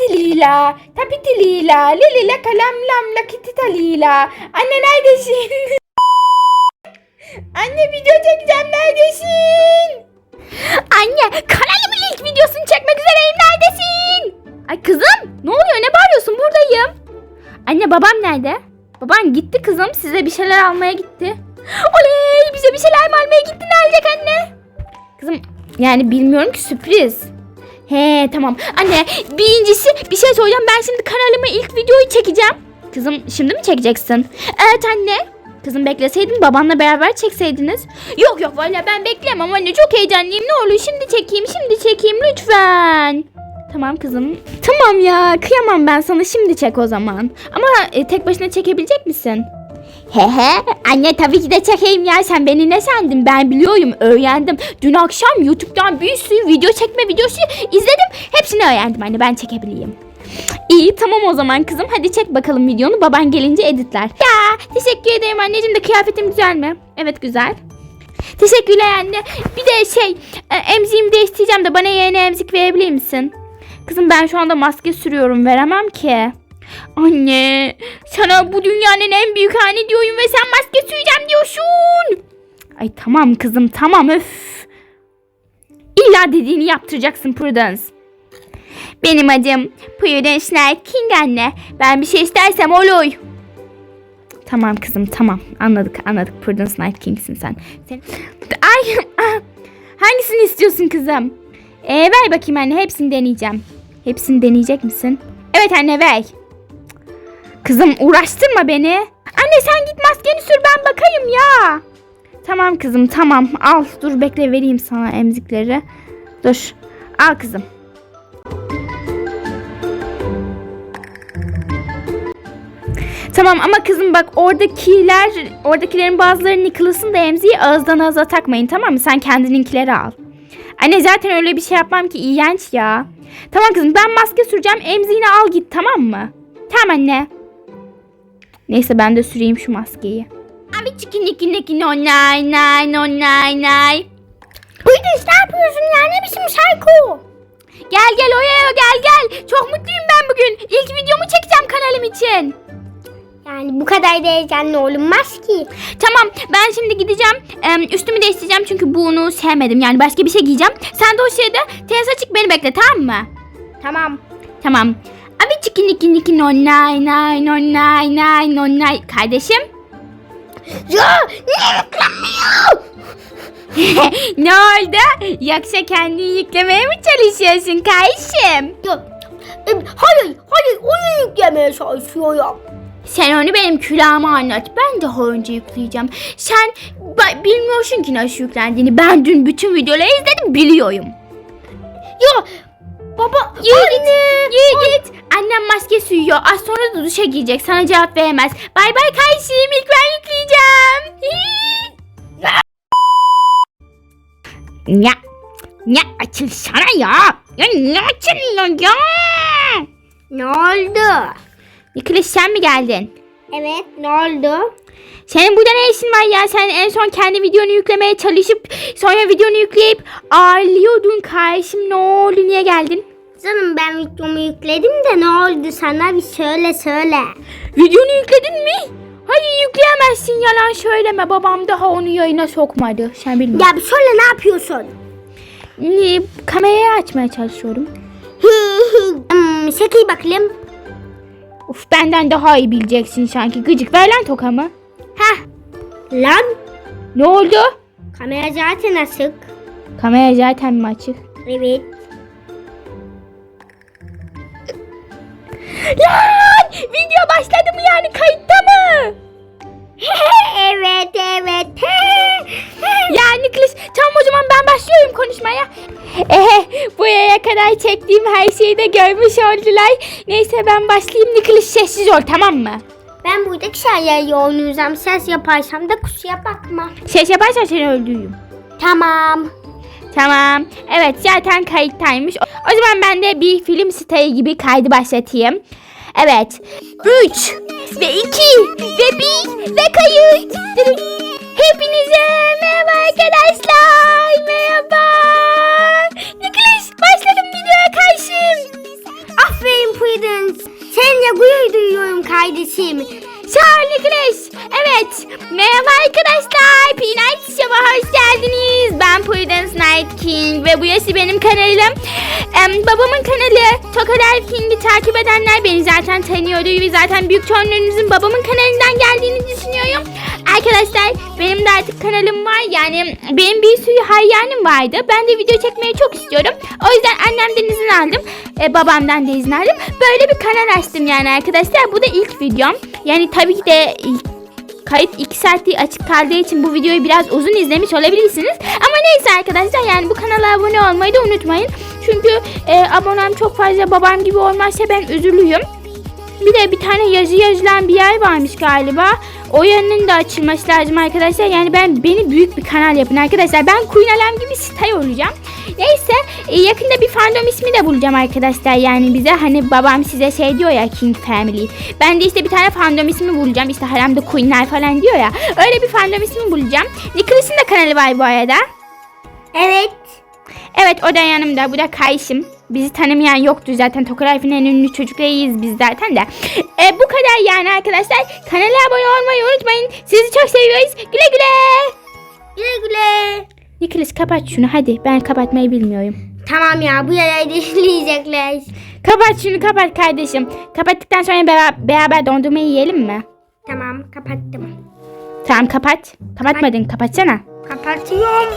tapiti lila tapiti lila lilila kalam lam lakitita lila anne neredesin? anne video çekeceğim neredesin? Anne kanalımın ilk videosunu çekmek üzereyim neredesin? Ay kızım ne oluyor ne bağırıyorsun buradayım. Anne babam nerede? Baban gitti kızım size bir şeyler almaya gitti. Oley bize bir şeyler almaya gitti ne alacak anne? Kızım yani bilmiyorum ki sürpriz. He tamam. Anne birincisi bir şey söyleyeceğim. Ben şimdi kanalıma ilk videoyu çekeceğim. Kızım şimdi mi çekeceksin? Evet anne. Kızım bekleseydin babanla beraber çekseydiniz. Yok yok valla ben beklemem anne çok heyecanlıyım. Ne olur şimdi çekeyim şimdi çekeyim lütfen. Tamam kızım. Tamam ya kıyamam ben sana şimdi çek o zaman. Ama e, tek başına çekebilecek misin? He he anne tabii ki de çekeyim ya sen beni ne sandın ben biliyorum öğrendim. Dün akşam YouTube'dan bir sürü video çekme videosu izledim hepsini öğrendim anne ben çekebileyim. İyi tamam o zaman kızım hadi çek bakalım videonu baban gelince editler. Ya teşekkür ederim anneciğim de kıyafetim güzel mi? Evet güzel. Teşekkürler anne. Bir de şey e, emziğimi değiştireceğim de bana yeni emzik verebilir misin? Kızım ben şu anda maske sürüyorum veremem ki. Anne sana bu dünyanın en büyük hali diyorum ve sen maske süreceğim diyorsun. Ay tamam kızım tamam öf. İlla dediğini yaptıracaksın Prudence. Benim adım Prudence Night King anne. Ben bir şey istersem olur. Tamam kızım tamam anladık anladık Prudence Night King'sin sen. sen... Ay ah. hangisini istiyorsun kızım? Ee, ver bakayım anne hepsini deneyeceğim. Hepsini deneyecek misin? Evet anne ver. Kızım uğraştırma beni. Anne sen git maskeni sür ben bakayım ya. Tamam kızım tamam al dur bekle vereyim sana emzikleri. Dur al kızım. Tamam ama kızım bak oradakiler oradakilerin bazıları Nicholas'ın da emziği ağızdan ağza takmayın tamam mı? Sen kendininkileri al. Anne zaten öyle bir şey yapmam ki iğrenç ya. Tamam kızım ben maske süreceğim emziğini al git tamam mı? Tamam anne. Neyse ben de süreyim şu maskeyi. Abi çikin nikin nikin onay nay onay nay. Buyurun ne yapıyorsun ya ne biçim şarkı Gel gel oraya gel gel. Çok mutluyum ben bugün. İlk videomu çekeceğim kanalım için. Yani bu kadar da heyecanlı olunmaz ki. Tamam ben şimdi gideceğim. Üstümü değiştireceğim çünkü bunu sevmedim. Yani başka bir şey giyeceğim. Sen de o şeyde teyze açık beni bekle tamam mı? Tamam. Tamam. Abi çikin nikin nikin onay nay onay nay onay. Kardeşim. Ya niye yüklenmiyor? ne oldu? Yoksa kendini yüklemeye mi çalışıyorsun kardeşim? E, hayır hayır oyun yüklemeye çalışıyorum. Sen onu benim külahıma anlat. Ben daha önce yükleyeceğim. Sen bilmiyorsun ki nasıl yüklendiğini. Ben dün bütün videoları izledim biliyorum. Ya baba git. Annem maske suyuyor. Az sonra da duşa girecek. Sana cevap veremez. Bay bay kardeşim. İlk ben yükleyeceğim. ya, ya açılsana ya. Ya ne açılıyor ya? ne oldu? Nicholas sen mi geldin? Evet ne oldu? Senin burada ne işin var ya? Sen en son kendi videonu yüklemeye çalışıp sonra videonu yükleyip ağırlıyordun kardeşim. Ne oldu? Niye geldin? Canım ben videomu yükledim de ne oldu sana bir söyle söyle. Videonu yükledin mi? Hayır yükleyemezsin yalan söyleme. Babam daha onu yayına sokmadı. Sen bilmiyorsun. Ya bir söyle ne yapıyorsun? Ne, kamerayı açmaya çalışıyorum. hmm, şekil bakalım. Uf benden daha iyi bileceksin sanki. Gıcık ver lan tokamı. Heh. Lan Ne oldu? kamera zaten açık. Kamera zaten mi açık? Evet. Lan! Video başladı mı yani kayıtta mı? evet evet. Ya Niklas tamam o zaman ben başlıyorum konuşmaya. Ehe buraya kadar çektiğim her şeyi de görmüş oldular. Neyse ben başlayayım Niklas sessiz ol tamam mı? ben buradaki şeyleri oynayacağım. Ses yaparsam da kusura bakma. Ses yaparsan seni öldürürüm. Tamam. Tamam. Evet zaten kayıttaymış. O zaman ben de bir film siteyi gibi kaydı başlatayım. Evet. 3 ve 2 ve 1 ve kayıt. Hepinize merhaba arkadaşlar. Merhaba. Nicholas başladım videoya karşım. Aferin Prudence. Sen de gurur duyuyorum kardeşim. Charlie Crash. Evet. Merhaba arkadaşlar. Peanut Show'a hoş geldiniz. Ben Prudence Night King ve bu yaşı benim kanalım. Ee, babamın kanalı Tokader King'i takip edenler beni zaten tanıyordu ve zaten büyük çoğunluğunuzun babamın kanalından geldiğini düşünüyorum. Arkadaşlar benim de artık kanalım var. Yani benim bir sürü hayyanim vardı. Ben de video çekmeyi çok istiyorum. O yüzden annemden izin aldım. E, babamdan da izin aldım. Böyle bir kanal açtım yani arkadaşlar. Bu da ilk videom. Yani tabii ki de ilk kayıt 2 saatliği açık kaldığı için bu videoyu biraz uzun izlemiş olabilirsiniz. Ama neyse arkadaşlar yani bu kanala abone olmayı da unutmayın. Çünkü e, abonem çok fazla babam gibi olmazsa ben üzülüyorum. Bir de bir tane yazı yazılan bir yer varmış galiba. O yanının da açılması lazım arkadaşlar. Yani ben beni büyük bir kanal yapın arkadaşlar. Ben Queen Alarm gibi star olacağım. Neyse e, yakında bir fandom ismi de bulacağım arkadaşlar. Yani bize hani babam size şey diyor ya King Family. Ben de işte bir tane fandom ismi bulacağım. İşte haremde Queen'ler falan diyor ya. Öyle bir fandom ismi bulacağım. Nicholas'ın da kanalı var bu arada. Evet. Evet o da yanımda. Bu da Kayışım. Bizi tanımayan yoktu zaten. Tokarayf'ın en ünlü çocuklarıyız biz zaten de. E, bu kadar yani arkadaşlar. Kanala abone olmayı unutmayın. Sizi çok seviyoruz. Güle. Güle Nicholas kapat şunu hadi. Ben kapatmayı bilmiyorum. Tamam ya bu yarayı izleyecekler. Kapat şunu kapat kardeşim. Kapattıktan sonra beraber, beraber dondurma yiyelim mi? Tamam kapattım. Tamam kapat. Kapatmadın kapatsana. Kapatıyorum.